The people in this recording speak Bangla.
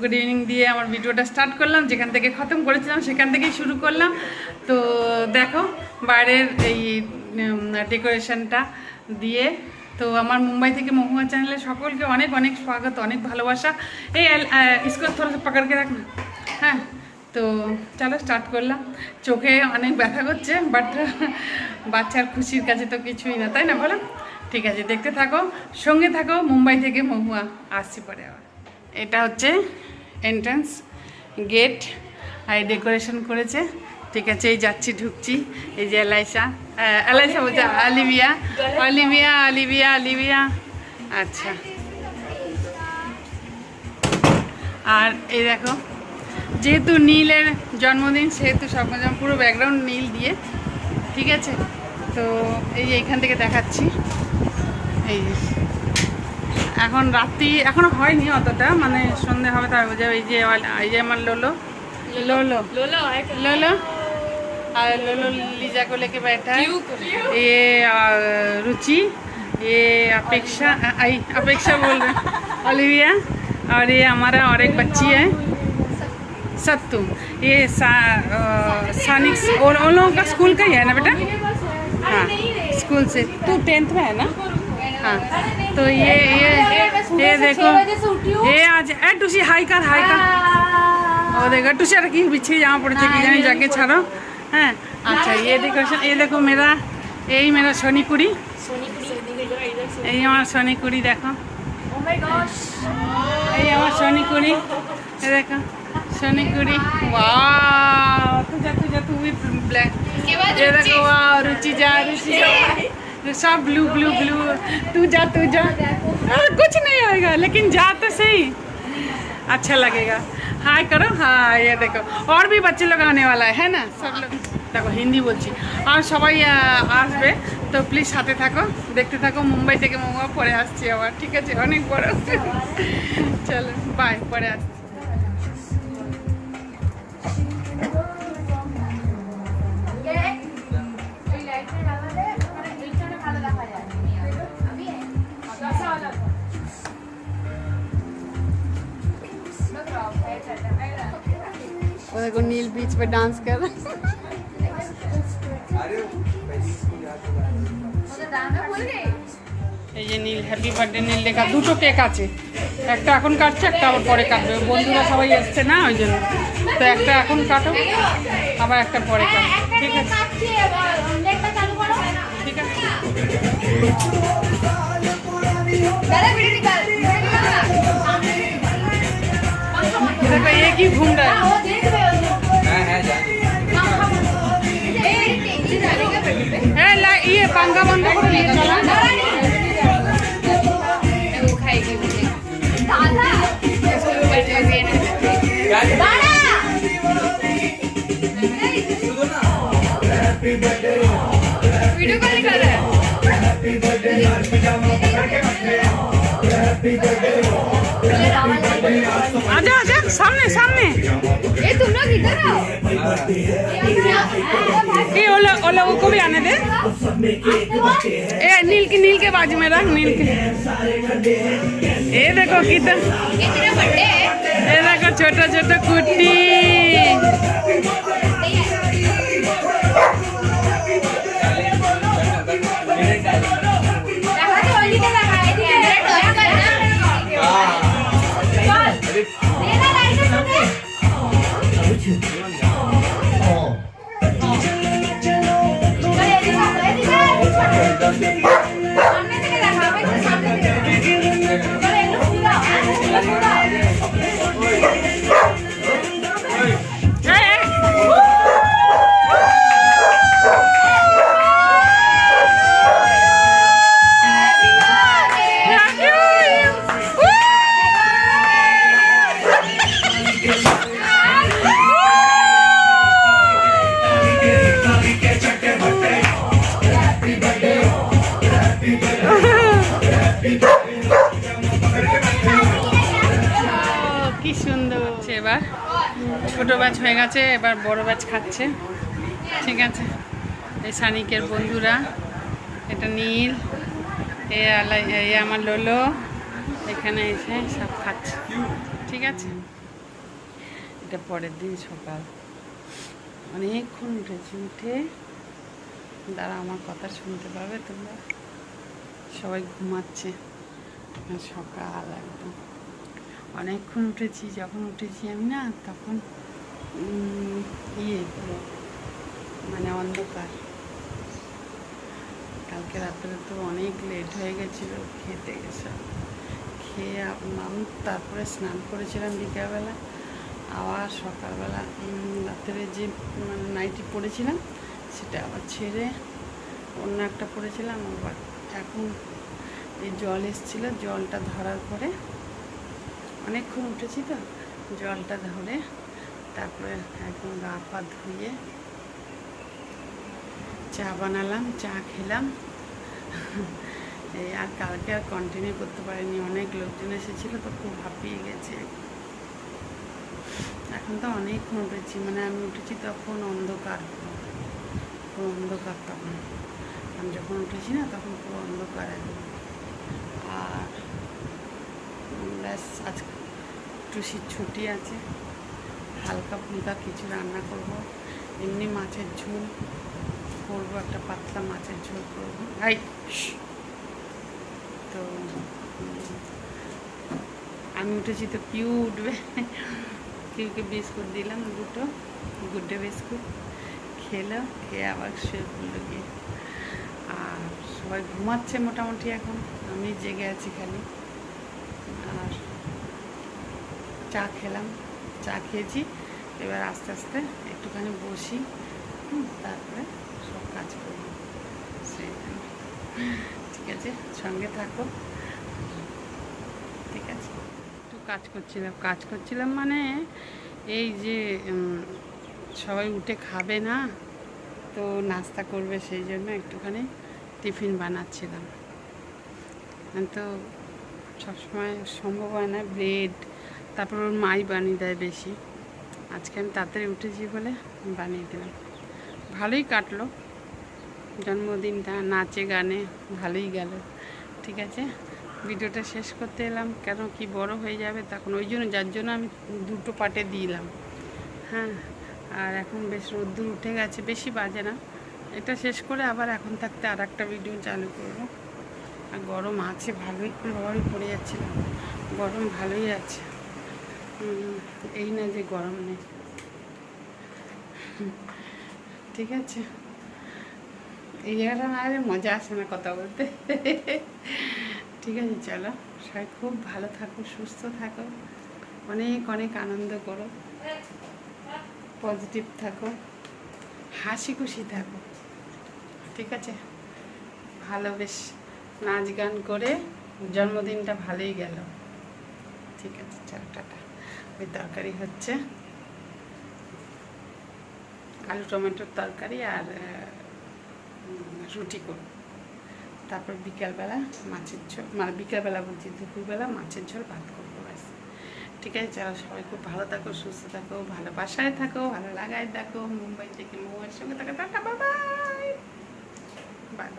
গুড ইভিনিং দিয়ে আমার ভিডিওটা স্টার্ট করলাম, যেখান থেকে খতম করেছিলাম সেখান থেকেই শুরু করলাম। তো দেখো, বাইরের এই ডেকোরেশনটা দিয়ে, তো আমার মুম্বাই থেকে মহুয়া চ্যানেলে সকলকে অনেক অনেক স্বাগত, অনেক ভালোবাসা। এই ইসকো থোড়া পাকড়কে রাখ হ্যাঁ তো চলো স্টার্ট করলাম। চোখে অনেক ব্যথা করছে বাট বাচ্চার খুশির কাছে তো কিছুই না, তাই না বলো? ঠিক আছে, দেখতে থাকো, সঙ্গে থাকো, মুম্বাই থেকে মহুয়া আসছি পরে আবার। এটা হচ্ছে এন্ট্রান্স গেট আর ডেকোরেশন করেছে। ঠিক আছে, এই যাচ্ছি, ঢুকছি। এই যে এলাইসা এলাইসা বলছে অলিভিয়া অলিভিয়া অলিভিয়া অলিভিয়া আচ্ছা। আর এই দেখো, যেহেতু নীলের জন্মদিন, সেহেতু যেমন পুরো ব্যাকগ্রাউন্ড নীল দিয়ে। ঠিক আছে? তো এই যে এইখান থেকে দেখাচ্ছি। এই এখন রাত্রি এখনো হয়নি অতটা মানে সন্ধে হবে তার বোঝা এই যে আমার- এই যে আমার লোলো लोलो लोला है लोलो और लोलो लीजा को लेके बैठा है ये आ, रुचि ये अपेक्षा आई अपेक्षा बोल रहे हैं ओलिविया और ये हमारा और एक बच्ची है सत्तू ये सा, आ, सानिक और उन लोगों का स्कूल का ही है ना बेटा हाँ स्कूल से तू टेंथ में है ना हाँ तो ये ये ये देखो। ये आज ए टुसी हाई कर हाई कर। और देखो टुसी रखी पीछे यहाँ पड़ चुकी जाने जाके छाड़ो हैं? अच्छा ये डेकोरेशन ये देखो मेरा यही मेरा सोनी कुड़ी यही हमारा सोनी कुड़ी देखो यही हमारा सोनी कुड़ी ये देखो सोनी कुड़ी वाह तू जा तू जा तू भी ब्लैक ये देखो वाओ रुचि जा रुचि जा। सब ब्लू ब्लू ब्लू तू जा तू जा अरे कुछ नहीं होएगा लेकिन जा तो सही अच्छा लगेगा हाय करो हाँ ये देखो और भी बच्चे लोग आने वाला है है ना सब लोग দেখো হিন্দি বলছি আর সবাই আহ, আসবে তো প্লিজ সাথে থাকো দেখতে থাকো মুম্বাই থেকে মোমো পরে আসছি আবার ঠিক আছে অনেক বড় চলো বাই পরে আসছি वो देखो नील बीच पे डांस कर रहा है এই যে নীল হ্যাপি বার্থডে নীল লেখা দুটো কেক আছে একটা এখন কাটছে একটা আবার পরে কাটবে বন্ধুরা সবাই এসছে না ওই জন্য তো একটা এখন কাটো আবার একটা পরে কাটো ঠিক আছে ঠিক আছে দেখো ये की घूम वीडियो कॉल कर रहा है आजा आजा सामने सामने। ए तुम लोग इधर आओ। ये ओला ओला को भी आने दे। ए नील की नील के बाजू में रख नील के। ये देखो कितना ये बड़े ए देखो छोटा छोटा कुट्टी ব্যাচ হয়ে গেছে, এবার বড় ব্যাচ খাচ্ছে। ঠিক আছে। এই সানিকের বন্ধুরা, এটা নীল, এ আলাই, এ আমার লোলো, এখানে এসে সব খাচ্ছে। ঠিক আছে? এটা পরের দিন সকাল। অনেকক্ষণ উঠেছি, উঠে দাঁড়া আমার কথা শুনতে পাবে তোমরা। সবাই ঘুমাচ্ছে। সকাল একদম। অনেকক্ষণ উঠেছি, যখন উঠেছি আমি না, তখন ইয়ে মানে অন্ধকার। কালকে রাত্রে তো অনেক লেট হয়ে গেছিল, খেতে গেছে। খেয়ে আমি, তারপরে স্নান করেছিলাম বিকেলবেলা। আবার সকালবেলা রাত্রে যে মানে নাইটি পরেছিলাম সেটা আবার ছেড়ে অন্য একটা পরেছিলাম আবার এখন এই জল এসেছিল, জলটা ধরার পরে, অনেকক্ষণ উঠেছি তো, জলটা ধরে তারপরে একদম গা পা ধুয়ে চা বানালাম, চা খেলাম। এই আর কালকে আর কন্টিনিউ করতে পারিনি, অনেক লোকজন এসেছিল তো খুব হাঁপিয়ে গেছে। এখন তো অনেকক্ষণ উঠেছি মানে আমি উঠেছি তখন অন্ধকার, পুরো। অন্ধকার তখন। আমি যখন উঠেছি না, তখন পুরো অন্ধকার একদম আর ব্যাস আজ টুসির ছুটি আছে। হালকা ফুলকা কিছু রান্না করব। এমনি মাছের ঝোল করব, একটা পাতলা মাছের ঝোল করব। হাই তো, আমি উঠেছি তো কিউ উঠবে। কিউকে বিস্কুট দিলাম, দুটো। Good Day biscuit. খেলো, খেয়ে আবার শুয়ে পড়ল গিয়ে। আর সবাই ঘুমাচ্ছে মোটামুটি এখন। আমি জেগে আছি খালি। আর চা খেলাম। চা খেয়েছি। এবার আস্তে আস্তে একটুখানি বসি। তারপরে সব কাজ করব সেই ঠিক আছে, সঙ্গে থাকো। ঠিক আছে। একটু কাজ করছিলাম। কাজ করছিলাম মানে এই যে সবাই উঠে খাবে না, তো নাস্তা করবে সেই জন্য একটুখানি টিফিন বানাচ্ছিলাম। তো সবসময় সম্ভব হয় না, ব্রেড তারপর ওর মাই বানিয়ে দেয় বেশি। আজকে আমি তাড়াতাড়ি উঠেছি বলে বানিয়ে দিলাম। ভালোই কাটলো। জন্মদিনটা নাচে গানে ভালোই গেল। ঠিক আছে? ভিডিওটা শেষ করতে এলাম। কেন কি বড় হয়ে যাবে তখন ওই জন্য, যার জন্য আমি দুটো পার্টে দিলাম। হ্যাঁ? আর এখন বেশ রোদ্দুর উঠে গেছে, বেশি বাজে না। এটা শেষ করে আবার এখন থাকতে আর একটা ভিডিও চালু করব। আর গরম আছে, ভালোই গরমই পড়ে যাচ্ছিলাম গরম ভালোই আছে। এই না যে গরম নেই। ঠিক আছে। এই জায়গাটা না হলে মজা আসে না কথা বলতে। ঠিক আছে, চলো। সবাই খুব ভালো থাকো, সুস্থ থাকো। অনেক অনেক আনন্দ করো। পজিটিভ থাকো। হাসি খুশি থাকো। ঠিক আছে? ভালো বেশ নাচ গান করে জন্মদিনটা ভালোই গেল। ঠিক আছে, চলো, টাটা। ওই তরকারি হচ্ছে। আলু, টমেটোর তরকারি আর রুটি করব তারপর বিকালবেলা মাছের ঝোল মানে বিকালবেলা বলছি, দুপুরবেলা মাছের ঝোল ভাত করব ব্যাস। ঠিক আছে, চলো সবাই খুব ভালো থাকো, সুস্থ থাকো, ভালোবাসায় থাকো, ভালো লাগায় থাকো, মুম্বাই থেকে মোয়ের সঙ্গে থাকো, টাটা বাই বাই